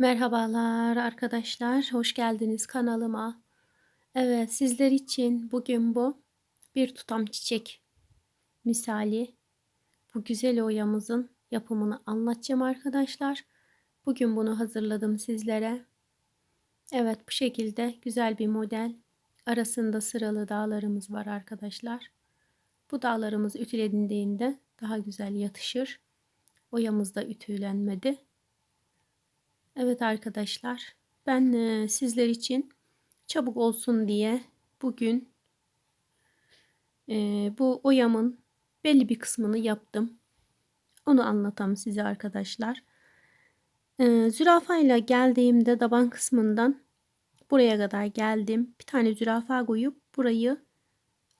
Merhabalar arkadaşlar, hoş geldiniz kanalıma. Evet, sizler için bugün bu bir tutam çiçek misali bu güzel oyamızın yapımını anlatacağım arkadaşlar. Bugün bunu hazırladım sizlere. Evet, bu şekilde güzel bir model. Arasında sıralı dağlarımız var arkadaşlar. Bu dağlarımız ütülendiğinde daha güzel yatışır. Oyamız da ütülenmedi. Evet arkadaşlar ben e, sizler için çabuk olsun diye bugün e, bu oyamın belli bir kısmını yaptım. Onu anlatam size arkadaşlar. E, zürafa ile geldiğimde taban kısmından buraya kadar geldim. Bir tane zürafa koyup burayı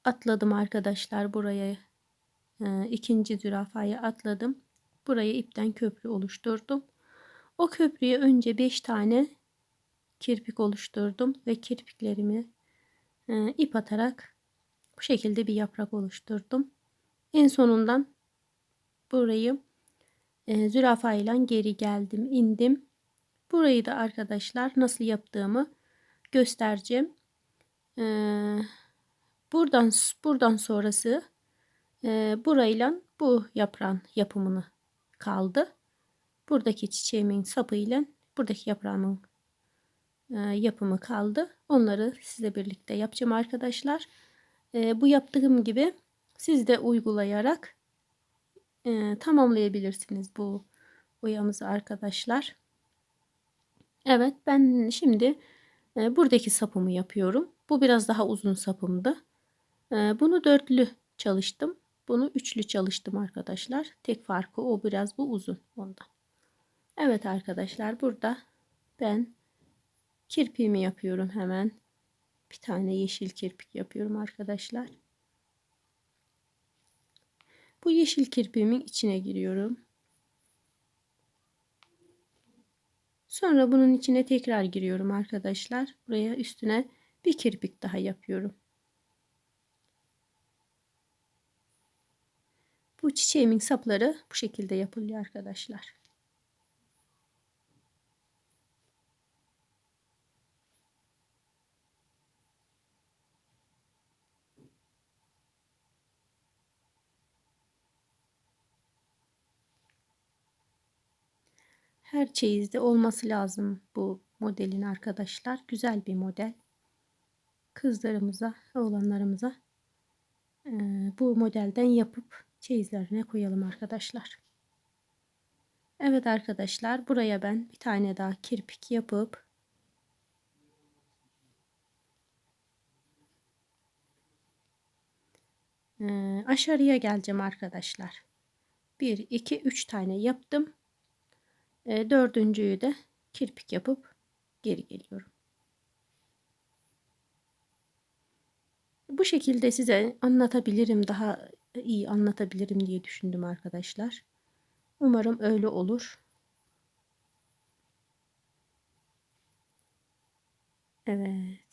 atladım arkadaşlar. Buraya ikinci zürafayı atladım. Buraya ipten köprü oluşturdum. O köprüye önce 5 tane kirpik oluşturdum ve kirpiklerimi e, ip atarak bu şekilde bir yaprak oluşturdum. En sonundan burayı e, zürafa ile geri geldim, indim. Burayı da arkadaşlar nasıl yaptığımı göstereceğim. E, buradan buradan sonrası e, burayla bu yaprağın yapımını kaldı buradaki çiçeğimin sapıyla buradaki yaprağımın e, yapımı kaldı. Onları sizle birlikte yapacağım arkadaşlar. E, bu yaptığım gibi siz de uygulayarak e, tamamlayabilirsiniz bu boyamızı arkadaşlar. Evet ben şimdi e, buradaki sapımı yapıyorum. Bu biraz daha uzun sapımdı. E, bunu dörtlü çalıştım. Bunu üçlü çalıştım arkadaşlar. Tek farkı o biraz bu uzun ondan. Evet arkadaşlar burada ben kirpiğimi yapıyorum hemen. Bir tane yeşil kirpik yapıyorum arkadaşlar. Bu yeşil kirpiğimin içine giriyorum. Sonra bunun içine tekrar giriyorum arkadaşlar. Buraya üstüne bir kirpik daha yapıyorum. Bu çiçeğimin sapları bu şekilde yapılıyor arkadaşlar. Her çeyizde olması lazım bu modelin arkadaşlar. Güzel bir model. Kızlarımıza, oğlanlarımıza bu modelden yapıp çeyizlerine koyalım arkadaşlar. Evet arkadaşlar buraya ben bir tane daha kirpik yapıp aşağıya geleceğim arkadaşlar. 1, 2, 3 tane yaptım. E, dördüncüyü de kirpik yapıp geri geliyorum. Bu şekilde size anlatabilirim daha iyi anlatabilirim diye düşündüm arkadaşlar. Umarım öyle olur. Evet.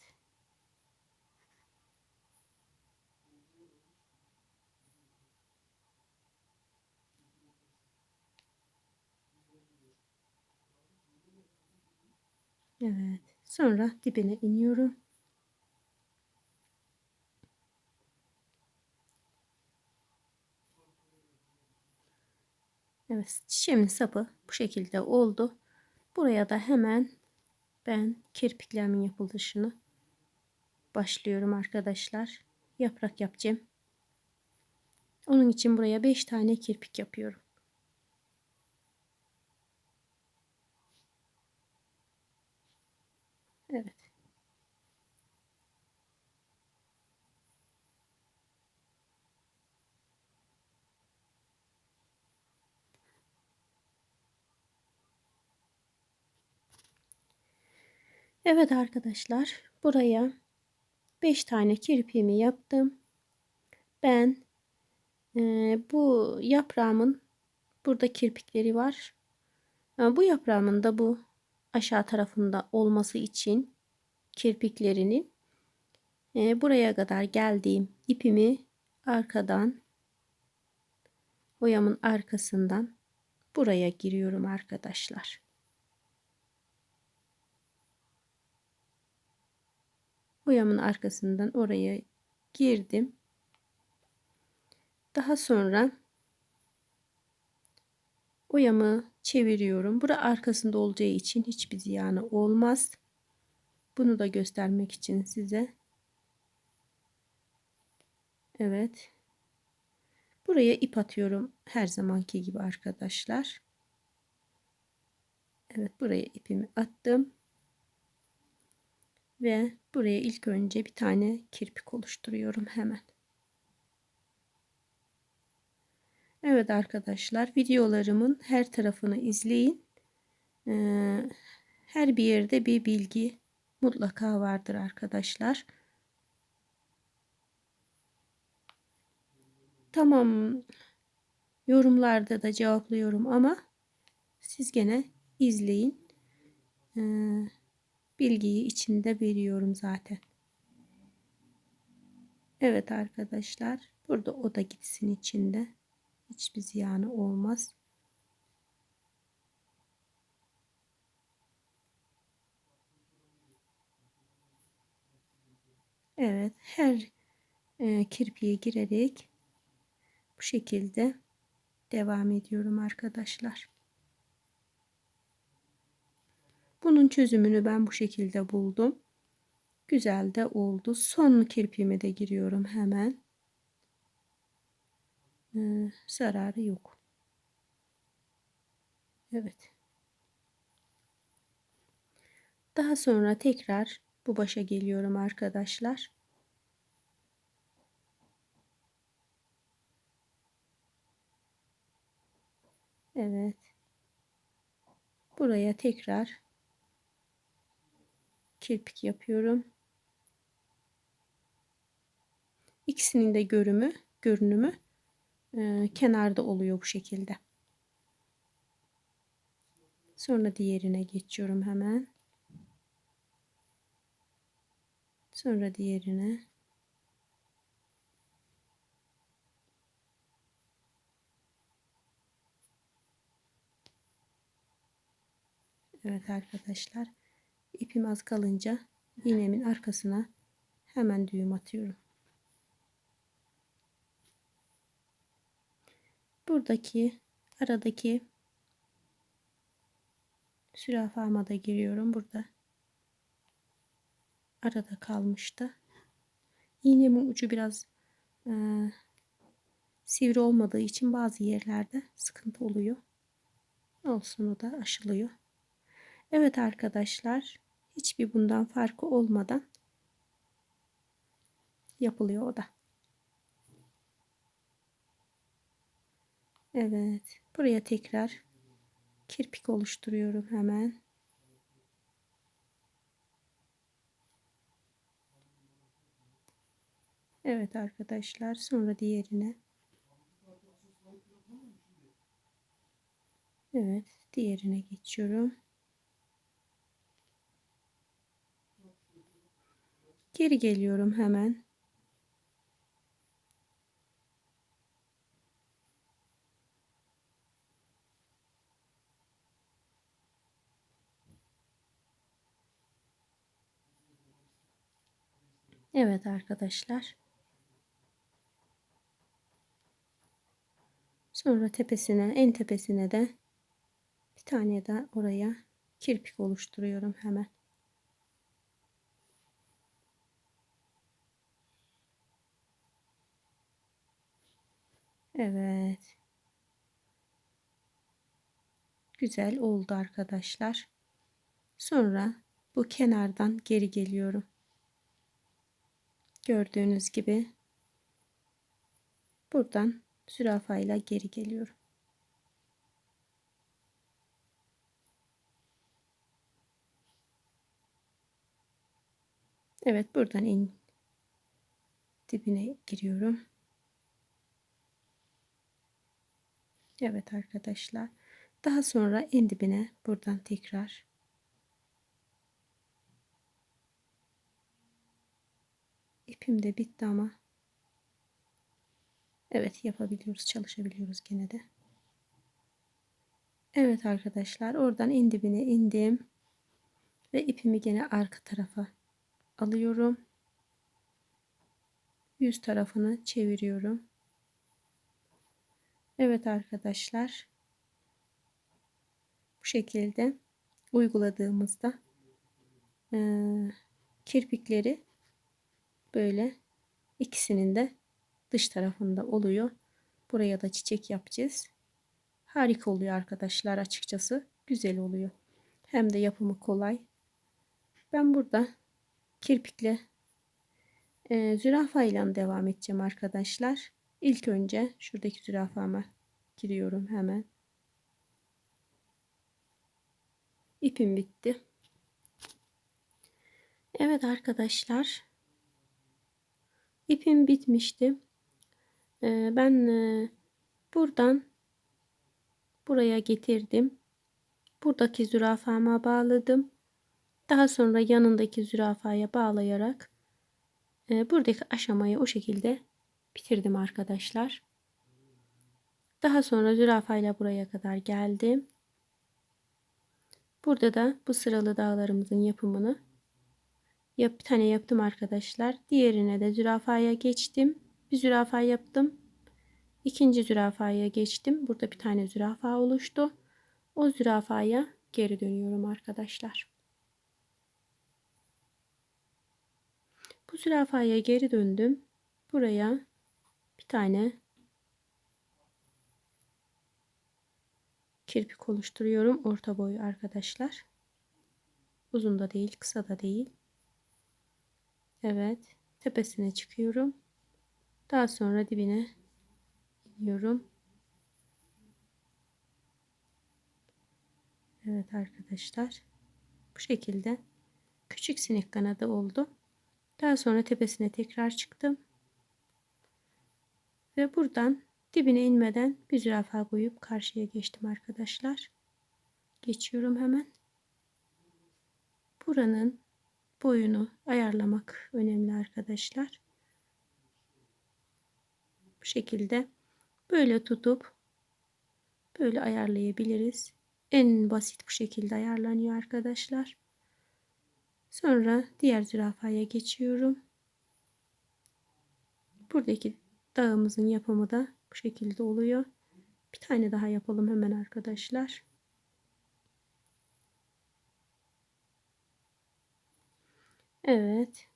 Evet. Sonra dibine iniyorum. Evet. Çiçeğimin sapı bu şekilde oldu. Buraya da hemen ben kirpiklerimin yapılışını başlıyorum arkadaşlar. Yaprak yapacağım. Onun için buraya 5 tane kirpik yapıyorum. Evet. Evet arkadaşlar buraya 5 tane kirpiğimi yaptım. Ben e, bu yaprağımın burada kirpikleri var. Bu yaprağımın da bu aşağı tarafında olması için kirpiklerinin e, buraya kadar geldiğim ipimi arkadan boyamın arkasından buraya giriyorum arkadaşlar. Oyamın arkasından oraya girdim. Daha sonra oyamı çeviriyorum. Bura arkasında olacağı için hiçbir ziyanı olmaz. Bunu da göstermek için size. Evet. Buraya ip atıyorum her zamanki gibi arkadaşlar. Evet buraya ipimi attım. Ve buraya ilk önce bir tane kirpik oluşturuyorum hemen. Evet arkadaşlar videolarımın her tarafını izleyin. Ee, her bir yerde bir bilgi mutlaka vardır arkadaşlar. Tamam yorumlarda da cevaplıyorum ama siz gene izleyin. Ee, bilgiyi içinde veriyorum zaten. Evet arkadaşlar burada o da gitsin içinde. Hiçbir ziyanı olmaz. Evet her e, kirpiğe girerek bu şekilde devam ediyorum arkadaşlar. Bunun çözümünü ben bu şekilde buldum. Güzel de oldu. Son kirpiğime de giriyorum hemen. Ee, zararı yok. Evet. Daha sonra tekrar bu başa geliyorum arkadaşlar. Evet. Buraya tekrar kirpik yapıyorum. İkisinin de görümü, görünümü e, kenarda oluyor bu şekilde. Sonra diğerine geçiyorum hemen. Sonra diğerine. Evet arkadaşlar. İpim az kalınca iğnemin arkasına hemen düğüm atıyorum. Buradaki aradaki sürafama da giriyorum. Burada arada kalmıştı. İğnemin ucu biraz e, sivri olmadığı için bazı yerlerde sıkıntı oluyor. Olsun o da aşılıyor. Evet arkadaşlar hiçbir bundan farkı olmadan yapılıyor o da. Evet buraya tekrar kirpik oluşturuyorum hemen. Evet arkadaşlar sonra diğerine. Evet diğerine geçiyorum. Geri geliyorum hemen. Evet arkadaşlar. Sonra tepesine, en tepesine de bir tane de oraya kirpik oluşturuyorum hemen. Evet. Güzel oldu arkadaşlar. Sonra bu kenardan geri geliyorum. Gördüğünüz gibi buradan zürafayla geri geliyorum. Evet buradan in dibine giriyorum. Evet arkadaşlar. Daha sonra en dibine buradan tekrar. İpim de bitti ama. Evet yapabiliyoruz çalışabiliyoruz gene de. Evet arkadaşlar oradan en dibine indim. Ve ipimi gene arka tarafa alıyorum. Yüz tarafını çeviriyorum. Evet arkadaşlar. Bu şekilde uyguladığımızda e, kirpikleri böyle ikisinin de dış tarafında oluyor. Buraya da çiçek yapacağız. Harika oluyor arkadaşlar açıkçası. Güzel oluyor. Hem de yapımı kolay. Ben burada kirpikle e, zürafa devam edeceğim arkadaşlar. İlk önce şuradaki zürafama giriyorum hemen. İpim bitti. Evet arkadaşlar. İpim bitmişti. Ee, ben e, buradan buraya getirdim. Buradaki zürafama bağladım. Daha sonra yanındaki zürafaya bağlayarak e, buradaki aşamayı o şekilde bitirdim arkadaşlar. Daha sonra zürafayla buraya kadar geldim. Burada da bu sıralı dağlarımızın yapımını yap, bir tane yaptım arkadaşlar. Diğerine de zürafaya geçtim. Bir zürafa yaptım. İkinci zürafaya geçtim. Burada bir tane zürafa oluştu. O zürafaya geri dönüyorum arkadaşlar. Bu zürafaya geri döndüm. Buraya bir tane kirpik oluşturuyorum. Orta boy arkadaşlar. Uzun da değil, kısa da değil. Evet. Tepesine çıkıyorum. Daha sonra dibine iniyorum. Evet arkadaşlar. Bu şekilde küçük sinek kanadı oldu. Daha sonra tepesine tekrar çıktım. Ve buradan dibine inmeden bir zürafa koyup karşıya geçtim arkadaşlar. Geçiyorum hemen. Buranın boyunu ayarlamak önemli arkadaşlar. Bu şekilde böyle tutup böyle ayarlayabiliriz. En basit bu şekilde ayarlanıyor arkadaşlar. Sonra diğer zürafaya geçiyorum. Buradaki dağımızın yapımı da bu şekilde oluyor. Bir tane daha yapalım hemen arkadaşlar. Evet.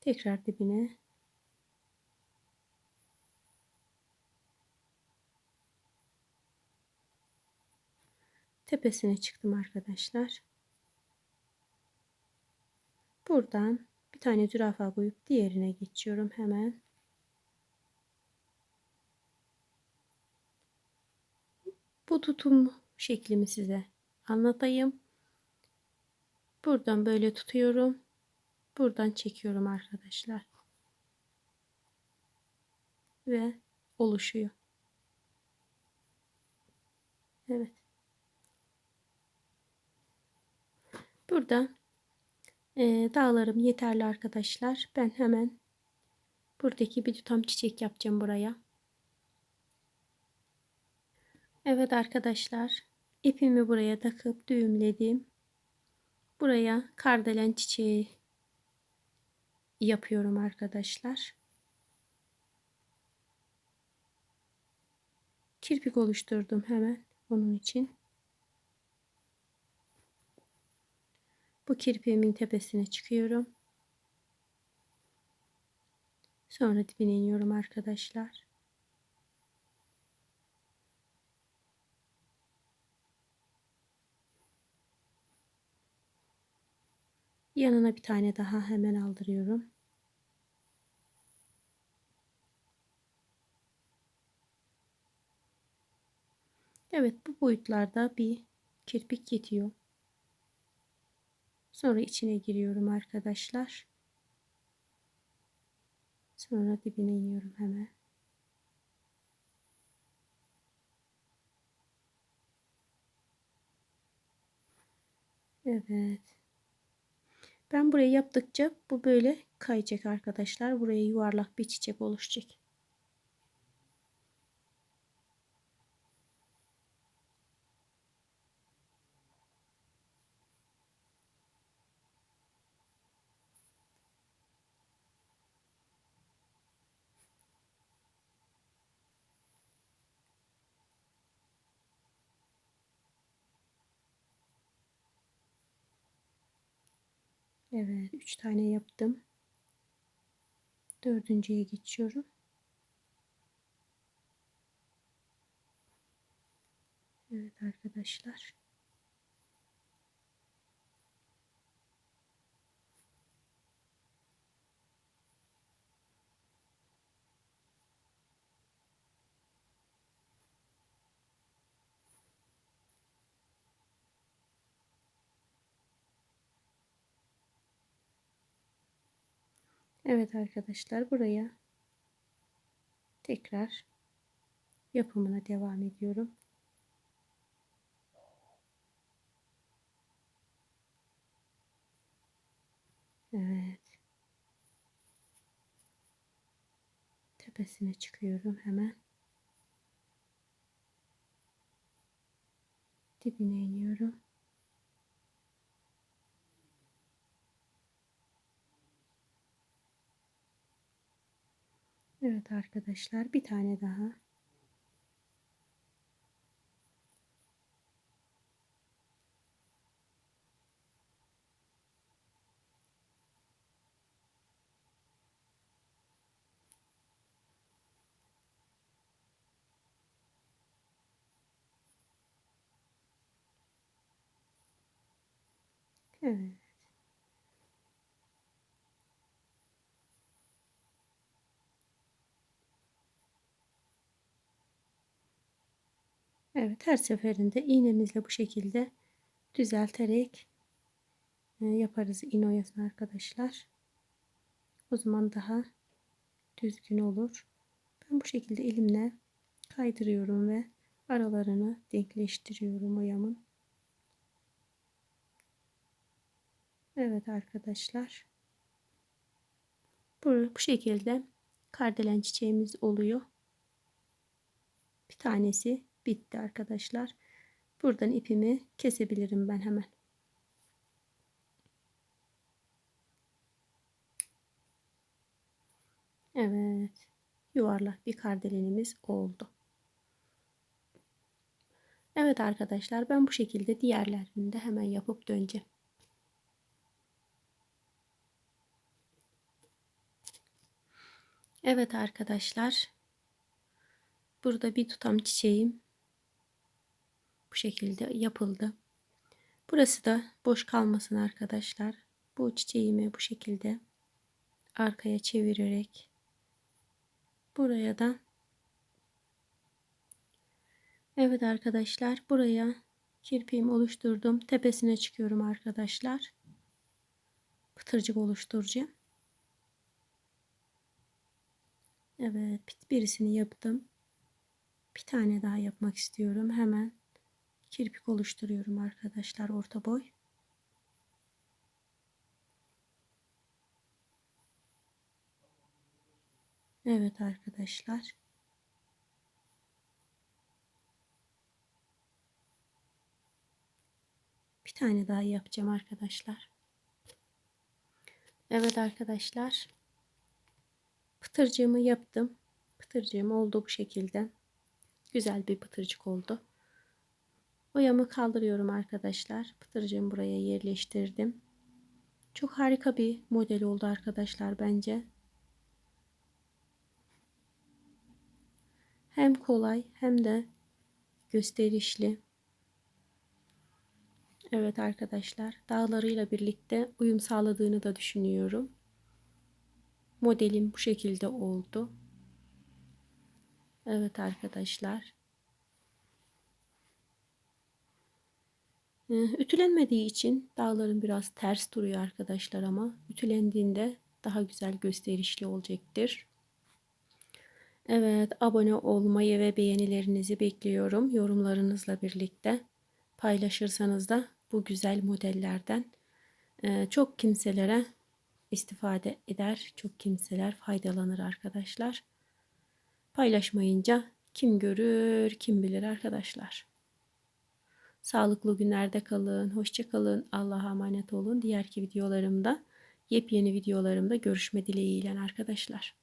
Tekrar dibine tepesine çıktım arkadaşlar. Buradan bir tane zürafa koyup diğerine geçiyorum hemen. Bu tutum şeklimi size anlatayım. Buradan böyle tutuyorum. Buradan çekiyorum arkadaşlar. Ve oluşuyor. Evet. Burada e, dağlarım yeterli arkadaşlar. Ben hemen buradaki bir tutam çiçek yapacağım buraya. Evet arkadaşlar ipimi buraya takıp düğümledim. Buraya kardelen çiçeği yapıyorum arkadaşlar. Kirpik oluşturdum hemen onun için. Bu kirpiğimin tepesine çıkıyorum. Sonra dibine iniyorum arkadaşlar. Yanına bir tane daha hemen aldırıyorum. Evet bu boyutlarda bir kirpik yetiyor. Sonra içine giriyorum arkadaşlar. Sonra dibine iniyorum hemen. Evet. Ben burayı yaptıkça bu böyle kayacak arkadaşlar. Buraya yuvarlak bir çiçek oluşacak. Evet 3 tane yaptım. Dördüncüye geçiyorum. Evet arkadaşlar. Evet arkadaşlar buraya tekrar yapımına devam ediyorum. Evet. Tepesine çıkıyorum hemen. Dibine iniyorum. Evet arkadaşlar bir tane daha. Evet. Evet her seferinde iğnemizle bu şekilde düzelterek e, yaparız inoyasını arkadaşlar. O zaman daha düzgün olur. Ben bu şekilde elimle kaydırıyorum ve aralarını denkleştiriyorum oyamın. Evet arkadaşlar. Bu, bu şekilde kardelen çiçeğimiz oluyor. Bir tanesi bitti arkadaşlar. Buradan ipimi kesebilirim ben hemen. Evet. Yuvarlak bir kardelenimiz oldu. Evet arkadaşlar ben bu şekilde diğerlerini de hemen yapıp döneceğim. Evet arkadaşlar. Burada bir tutam çiçeğim bu şekilde yapıldı. Burası da boş kalmasın arkadaşlar. Bu çiçeğimi bu şekilde arkaya çevirerek buraya da Evet arkadaşlar buraya kirpiğimi oluşturdum. Tepesine çıkıyorum arkadaşlar. Pıtırcık oluşturacağım. Evet birisini yaptım. Bir tane daha yapmak istiyorum. Hemen kirpik oluşturuyorum arkadaşlar orta boy. Evet arkadaşlar. Bir tane daha yapacağım arkadaşlar. Evet arkadaşlar. Pıtırcığımı yaptım. Pıtırcığım oldu bu şekilde. Güzel bir pıtırcık oldu. Oyamı kaldırıyorum arkadaşlar. Pıtırcığımı buraya yerleştirdim. Çok harika bir model oldu arkadaşlar bence. Hem kolay hem de gösterişli. Evet arkadaşlar dağlarıyla birlikte uyum sağladığını da düşünüyorum. Modelim bu şekilde oldu. Evet arkadaşlar. Ütülenmediği için dağların biraz ters duruyor arkadaşlar ama ütülendiğinde daha güzel gösterişli olacaktır. Evet abone olmayı ve beğenilerinizi bekliyorum. Yorumlarınızla birlikte paylaşırsanız da bu güzel modellerden e, çok kimselere istifade eder. Çok kimseler faydalanır arkadaşlar. Paylaşmayınca kim görür kim bilir arkadaşlar. Sağlıklı günlerde kalın. Hoşça kalın. Allah'a emanet olun. Diğerki videolarımda yepyeni videolarımda görüşme dileğiyle arkadaşlar.